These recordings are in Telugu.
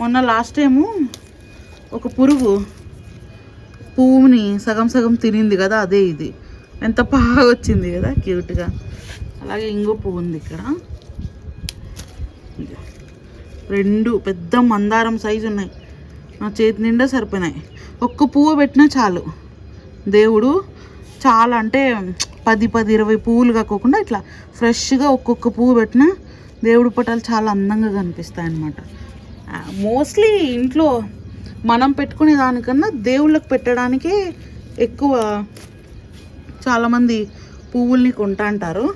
మొన్న లాస్ట్ టైము ఒక పురుగు పువ్వుని సగం సగం తినింది కదా అదే ఇది. ఎంత బాగా వచ్చింది కదా క్యూట్గా అలాగే ఇంకో పువ్వు ఉంది ఇక్కడ. రెండు పెద్ద మందారం సైజు ఉన్నాయి. నా చేతి నిండా సరిపోయినాయి. ఒక్క పువ్వు పెట్టినా చాలు. దేవుడు చాలా అంటే పది పది ఇరవై పువ్వులు కాకోకుండా ఇట్లా ఫ్రెష్గా ఒక్కొక్క పువ్వు పెట్టినా దేవుడి పటాలు చాలా అందంగా కనిపిస్తాయి అన్నమాట మోస్ట్లీ ఇంట్లో మనం పెట్టుకునే దానికన్నా దేవుళ్ళకి పెట్టడానికే ఎక్కువ చాలామంది పువ్వుల్ని కొంటా అంటారు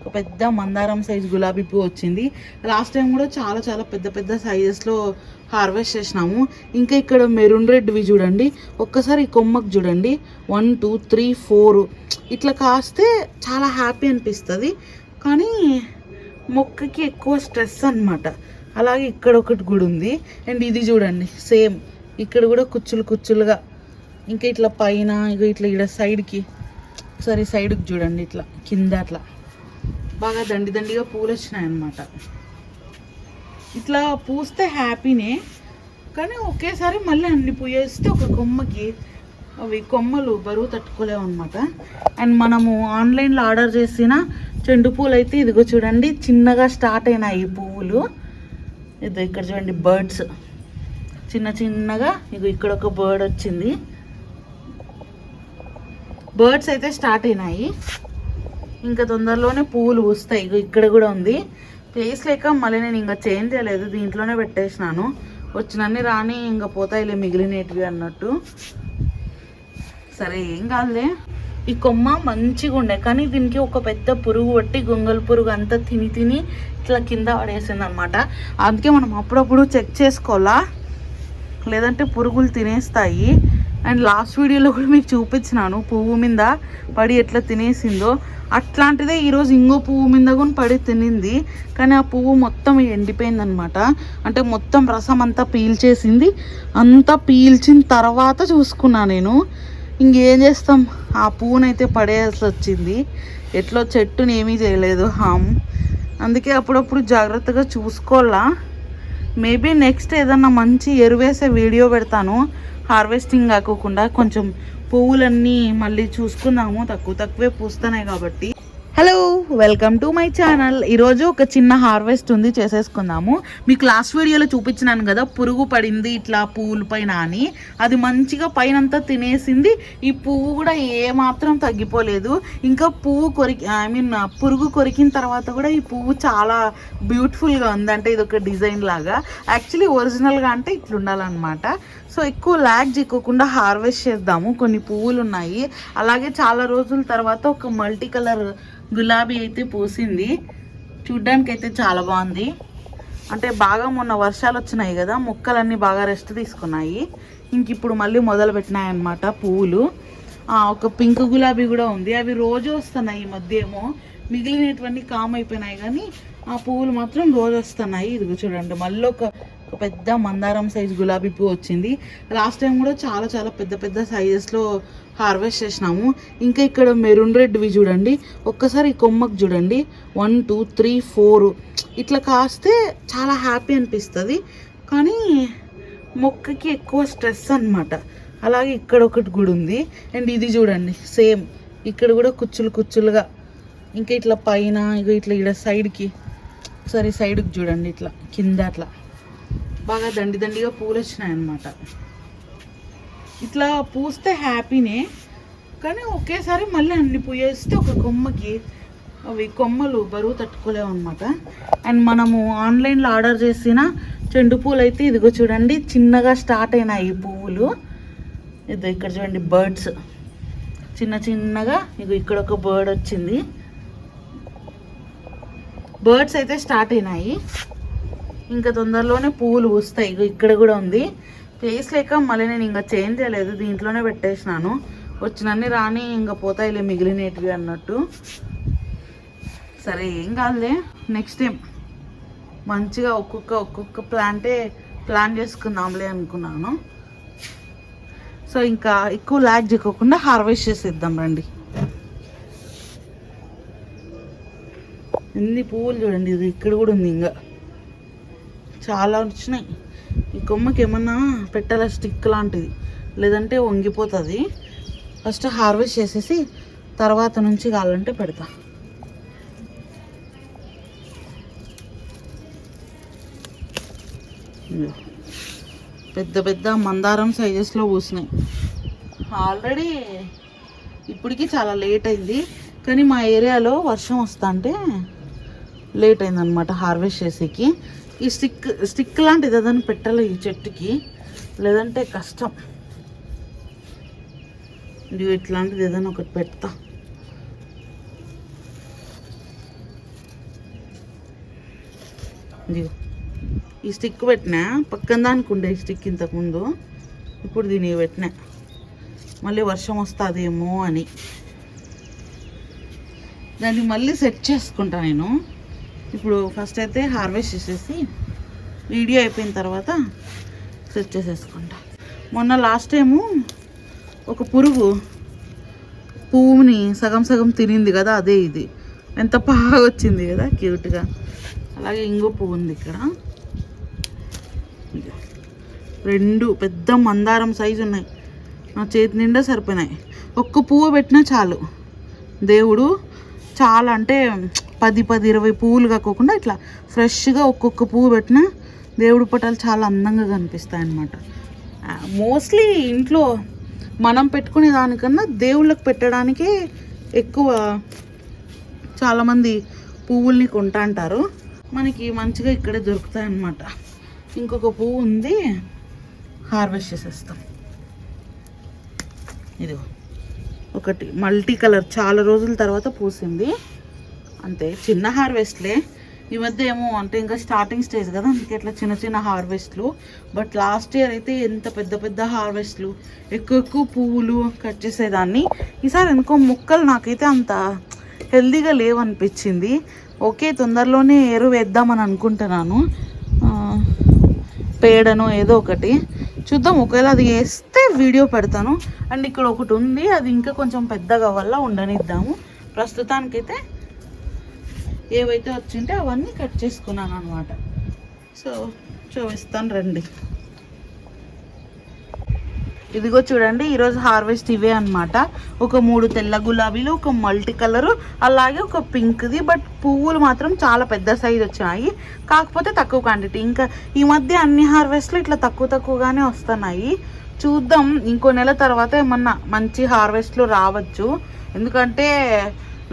ఒక పెద్ద మందారం సైజ్ గులాబీ పువ్వు వచ్చింది. లాస్ట్ టైం కూడా చాలా చాలా పెద్ద పెద్ద సైజెస్లో హార్వెస్ట్ చేసినాము. ఇంకా ఇక్కడ మెరూన్ రెడ్వి చూడండి. ఒక్కసారి ఈ కొమ్మకు చూడండి. వన్ టూ త్రీ ఫోర్ ఇట్లా కాస్తే చాలా హ్యాపీ అనిపిస్తుంది. కానీ మొక్కకి ఎక్కువ స్ట్రెస్ అన్నమాట. అలాగే ఇక్కడ ఒకటి కూడా ఉంది. అండ్ ఇది చూడండి సేమ్. ఇక్కడ కూడా కుచ్చులు కుచ్చులుగా. ఇంకా ఇట్లా పైన ఇక ఇట్లా ఇక్కడ సైడ్కి. ఒకసారి సైడ్కి చూడండి ఇట్లా కింద అట్లా. బాగా దండి దండిగా పూలు వచ్చినాయి అన్నమాట ఇట్లా పూస్తే హ్యాపీనే కానీ ఒకేసారి మళ్ళీ అన్ని పూయేస్తే ఒక కొమ్మకి అవి కొమ్మలు బరువు తట్టుకోలేవు అనమాట అండ్ మనము ఆన్లైన్లో ఆర్డర్ చేసిన చెండు పూలు అయితే ఇదిగో చూడండి చిన్నగా స్టార్ట్ అయినాయి ఈ పువ్వులు. ఇది ఇక్కడ చూడండి బర్డ్స్ చిన్న చిన్నగా ఇగో ఇక్కడ ఒక బర్డ్ వచ్చింది. బర్డ్స్ అయితే స్టార్ట్ అయినాయి. ఇంకా తొందరలోనే పువ్వులు పూస్తాయి. ఇగో ఇక్కడ కూడా ఉంది. ప్లేస్ లేక మళ్ళీ నేను ఇంకా చేంజ్ చేయలేదు. దీంట్లోనే పెట్టేసినాను. వచ్చినన్ని రాని ఇంకా పోతాయిలే మిగిలినటివి అన్నట్టు. సరే ఏం కాదులే. ఈ కొమ్మ మంచిగా ఉండే. కానీ దీనికి ఒక పెద్ద పురుగు పట్టి గొంగల్ పురుగు అంతా తిని తిని ఇట్లా కింద పడేసింది అనమాట అందుకే మనం అప్పుడప్పుడు చెక్ చేసుకోవాలా? లేదంటే పురుగులు తినేస్తాయి. అండ్ లాస్ట్ వీడియోలో కూడా మీకు చూపించినాను. పువ్వు మీద పడి ఎట్లా తినేసిందో. అట్లాంటిదే ఈరోజు ఇంకో పువ్వు మీద కూడా పడి తినింది. కానీ ఆ పువ్వు మొత్తం ఎండిపోయింది అనమాట అంటే మొత్తం రసం అంతా పీల్చేసింది. అంతా పీల్చిన తర్వాత చూసుకున్నా నేను. ఇంకేం చేస్తాం? ఆ పువ్వునైతే పడేయాల్సి వచ్చింది. ఎట్లో చెట్టుని ఏమీ చేయలేదు. హామ్. అందుకే అప్పుడప్పుడు జాగ్రత్తగా చూసుకోవాలా? మేబీ నెక్స్ట్ ఏదన్నా మంచి ఎరువేసే వీడియో పెడతాను. హార్వెస్టింగ్ కాకుండా కొంచెం పువ్వులన్నీ మళ్ళీ చూసుకుందాము. తక్కువ తక్కువే పూస్తున్నాయి కాబట్టి. Welcome to my channel. ఈరోజు ఒక చిన్న హార్వెస్ట్ ఉంది చేసేసుకుందాము. మీకు లాస్ట్ వీడియోలో చూపించినాను కదా పురుగు పడింది ఇట్లా పువ్వుల పైన అని. అది మంచిగా పైనంతా తినేసింది. ఈ పువ్వు కూడా ఏమాత్రం తగ్గిపోలేదు. ఇంకా పువ్వు కొరికి ఐ మీన్ పురుగు కొరికిన తర్వాత కూడా ఈ పువ్వు చాలా బ్యూటిఫుల్గా ఉంది అంటే ఇది ఒక డిజైన్ లాగా. యాక్చువల్లీ ఒరిజినల్గా అంటే ఇట్లా ఉండాలన్నమాట సో ఎక్కువ ల్యాగ్ చిక్కకుండా హార్వెస్ట్ చేద్దాము. కొన్ని పువ్వులు ఉన్నాయి అలాగే చాలా రోజుల తర్వాత ఒక మల్టీ కలర్ గులాబీ అయితే పూసింది. చూడ్డానికి అయితే చాలా బాగుంది. అంటే బాగా మొన్న వర్షాలు వచ్చినాయి కదా మొక్కలన్నీ బాగా రెస్ట్ తీసుకున్నాయి. ఇంక ఇప్పుడు మళ్ళీ మొదలు పెట్టినాయి అన్నమాట పువ్వులు ఒక పింక్ గులాబీ కూడా ఉంది. అవి రోజు వస్తున్నాయి ఈ మధ్య ఏమో. మిగిలినటువంటి కామ్ అయిపోయినాయి కానీ ఆ పువ్వులు మాత్రం రోజు వస్తున్నాయి. ఇదిగో చూడండి మళ్ళీ ఒక పెద్ద మందారం సైజ్ గులాబీ పువ్వు వచ్చింది. లాస్ట్ టైం కూడా చాలా చాలా పెద్ద పెద్ద సైజెస్లో హార్వెస్ట్ చేసినాము. ఇంకా ఇక్కడ మెరూన్ రెడ్వి చూడండి. ఒక్కసారి కొమ్మకు చూడండి. వన్ టూ త్రీ ఫోర్ ఇట్లా కాస్తే చాలా హ్యాపీ అనిపిస్తుంది. కానీ మొక్కకి ఎక్కువ స్ట్రెస్ అన్నమాట. అలాగే ఇక్కడ ఒకటి కూడా ఉంది. అండ్ ఇది చూడండి సేమ్ ఇక్కడ కూడా కుచ్చులు కుచ్చులుగా. ఇంకా ఇట్లా పైన ఇక ఇట్లా ఇక్కడ సైడ్కి ఒకసారి సైడ్కి చూడండి ఇట్లా కింద అట్లా. బాగా దండి దండిగా పూలు వచ్చినాయి అన్నమాట ఇట్లా పూస్తే హ్యాపీనే కానీ ఒకేసారి మళ్ళీ అన్ని పూయేస్తే ఒక కొమ్మకి అవి కొమ్మలు బరువు తట్టుకోలేవు అనమాట అండ్ మనము ఆన్లైన్లో ఆర్డర్ చేసిన చెండు పూలు అయితే ఇదిగో చూడండి చిన్నగా స్టార్ట్ అయినాయి ఈ పువ్వులు. ఇది ఇక్కడ చూడండి బర్డ్స్. చిన్న చిన్నగా ఇగో ఇక్కడ ఒక బర్డ్ వచ్చింది. బర్డ్స్ అయితే స్టార్ట్ అయినాయి. ఇంకా తొందరలోనే పువ్వులు పూస్తాయి. ఇగో ఇక్కడ కూడా ఉంది. ప్లేస్ లేక మళ్ళీ నేను ఇంకా చేంజ్ చేయలేదు. దీంట్లోనే పెట్టేసినాను. వచ్చినన్ని రాని ఇంకా పోతాయిలే మిగిలినటివి అన్నట్టు. సరే ఏం కాదులే. నెక్స్ట్ టైం మంచిగా ఒక్కొక్క ఒక్కొక్క ప్లాంటే ప్లాన్ చేసుకుందాంలే అనుకున్నాను. సో ఇంకా ఎక్కువ ల్యాక్ చేయకుండా హార్వెస్ట్ చేసేద్దాం రండి. ఎన్ని పువ్వులు చూడండి. ఇది ఇక్కడ కూడా ఉంది ఇంకా. చాలా వచ్చినాయి. ఈ కొమ్మకి ఏమన్నా పెట్టాల స్టిక్ లాంటిది? లేదంటే వంగిపోతుంది. ఫస్ట్ హార్వెస్ట్ చేసేసి తర్వాత నుంచి కావాలంటే పెడతా. పెద్ద పెద్ద మందారం సైజెస్లో పూసినాయి. ఆల్రెడీ ఇప్పటికి చాలా లేట్ అయింది. కానీ మా ఏరియాలో వర్షం వస్తా అంటే లేట్ అయిందనమాట హార్వెస్ట్ చేసేకి. ఈ స్టిక్ స్టిక్ లాంటిది ఏదైనా పెట్టాలి ఈ చెట్టుకి? లేదంటే కష్టం. ఇది ఇట్లాంటిది ఏదైనా ఒకటి పెడతా. ఇదిగో. ఈ స్టిక్ పెట్టినా? పక్కన దానికి ఉండే ఈ స్టిక్ ఇంతకుముందు ఇప్పుడు దీనికి పెట్టినా. మళ్ళీ వర్షం వస్తుందేమో అని. దాన్ని మళ్ళీ సెట్ చేసుకుంటా నేను. ఇప్పుడు ఫస్ట్ అయితే హార్వెస్ట్ చేసేసి వీడియో అయిపోయిన తర్వాత సెట్ చేసేసుకుంటా. మొన్న లాస్ట్ టైము ఒక పురుగు పువ్వుని సగం సగం తినింది కదా అదే ఇది. ఎంత బాగా వచ్చింది కదా క్యూట్గా అలాగే ఇంకో పువ్వు ఉంది ఇక్కడ. రెండు పెద్ద మందారం సైజు ఉన్నాయి. నా చేతి నిండా సరిపోయినాయి. ఒక్క పువ్వు పెట్టినా చాలు. దేవుడు చాలా అంటే పది పది ఇరవై పువ్వులు కాకోకుండా ఇట్లా ఫ్రెష్గా ఒక్కొక్క పువ్వు పెట్టినా దేవుడి పటాలు చాలా అందంగా కనిపిస్తాయి అన్నమాట. మోస్ట్లీ ఇంట్లో మనం పెట్టుకునే దానికన్నా దేవుళ్ళకి పెట్టడానికే ఎక్కువ చాలామంది పువ్వుల్ని కొంటా అంటారు మనకి మంచిగా ఇక్కడే దొరుకుతాయి అన్నమాట. ఇంకొక పువ్వు ఉంది. హార్వెస్ట్ చేసేస్తాం. ఇదిగో. ఒకటి మల్టీ కలర్. చాలా రోజుల తర్వాత పూసింది. అంతే. చిన్న హార్వెస్ట్లే. ఈ మధ్య ఏమో అంటే ఇంకా స్టార్టింగ్ స్టేజ్ కదా అందుకే ఇట్లా చిన్న చిన్న హార్వెస్ట్లు. బట్ లాస్ట్ ఇయర్ అయితే ఎంత పెద్ద పెద్ద హార్వెస్ట్లు. ఎక్కువ ఎక్కువ పువ్వులు కట్ చేసేదాన్ని. ఈసారి ఎందుకో మొక్కలు నాకైతే అంత హెల్దీగా లేవనిపించింది. ఓకే తొందరలోనే ఎరువు వేద్దామని అనుకుంటున్నాను. పేడను ఏదో ఒకటి. చూద్దాం ఒకవేళ అది వేస్తే వీడియో పెడతాను. అండ్ ఇక్కడ ఒకటి ఉంది అది ఇంకా కొంచెం పెద్దగా వల్ల ఉండనిద్దాము. ప్రస్తుతానికైతే ఏవైతే వచ్చింటే అవన్నీ కట్ చేసుకున్నాను అనమాట సో చూపిస్తాను రండి. ఇదిగో చూడండి ఈరోజు హార్వెస్ట్ ఇవే అనమాట ఒక మూడు తెల్ల గులాబీలు ఒక మల్టీ కలరు అలాగే ఒక పింక్ది బట్ పువ్వులు మాత్రం చాలా పెద్ద సైజ్ వచ్చినాయి కాకపోతే తక్కువ క్వాంటిటీ ఇంకా ఈ మధ్య అన్ని హార్వెస్ట్లు ఇట్లా తక్కువ తక్కువగానే వస్తున్నాయి. చూద్దాం ఇంకో నెల తర్వాత ఏమన్నా మంచి హార్వెస్ట్లు రావచ్చు. ఎందుకంటే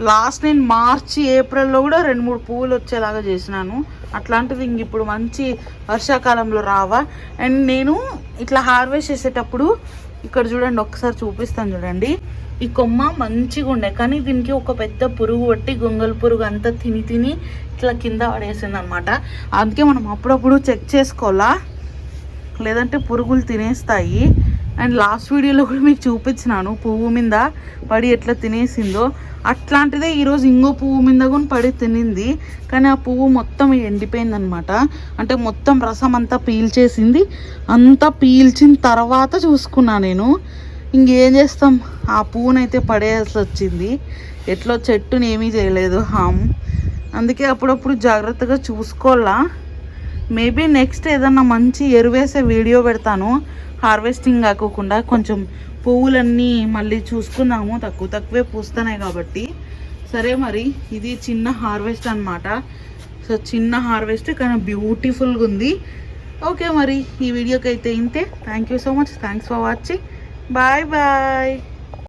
లాస్ట్ నేను మార్చి ఏప్రిల్లో కూడా రెండు మూడు పువ్వులు వచ్చేలాగా చేసినాను. అట్లాంటిది ఇంక ఇప్పుడు మంచి వర్షాకాలంలో రావా. అండ్ నేను ఇట్లా హార్వెస్ట్ చేసేటప్పుడు ఇక్కడ చూడండి ఒకసారి చూపిస్తాను చూడండి. ఈ కొమ్మ మంచిగా ఉండే కానీ దీనికి ఒక పెద్ద పురుగు పట్టి గొంగల్ పురుగు అంతా తిని తిని ఇట్లా కింద పడేసింది అనమాట అందుకే మనం అప్పుడప్పుడు చెక్ చేసుకోవాలా? లేదంటే పురుగులు తినేస్తాయి. అండ్ లాస్ట్ వీడియోలో కూడా మీకు చూపించినాను పువ్వు మీద పడి ఎట్లా తినేసిందో. అట్లాంటిదే ఈరోజు ఇంకో పువ్వు మీద కూడా పడి తినింది కానీ ఆ పువ్వు మొత్తం ఎండిపోయిందనమాట అంటే మొత్తం రసం అంతా పీల్చేసింది. అంతా పీల్చిన తర్వాత చూసుకున్నా నేను. ఇంకేం చేస్తాం? ఆ పువ్వునైతే పడేయాల్సి వచ్చింది. ఎట్లో చెట్టుని ఏమీ చేయలేదు. హామ్. అందుకే అప్పుడప్పుడు జాగ్రత్తగా చూసుకోవాలా. మేబీ నెక్స్ట్ ఏదన్నా మంచి ఎరువేసే వీడియో పెడతాను. హార్వెస్టింగ్ కాకోకుండా కొంచెం పువ్వులన్నీ మళ్ళీ చూసుకుందాము. తక్కువ తక్కువే పూస్తున్నాయి కాబట్టి. సరే మరి ఇది చిన్న హార్వెస్ట్ అన్నమాట. సో చిన్న హార్వెస్ట్ కానీ బ్యూటిఫుల్గా ఉంది. ఓకే మరి ఈ వీడియోకి అయితే ఇంతే. Thank you so much thanks for watching bye bye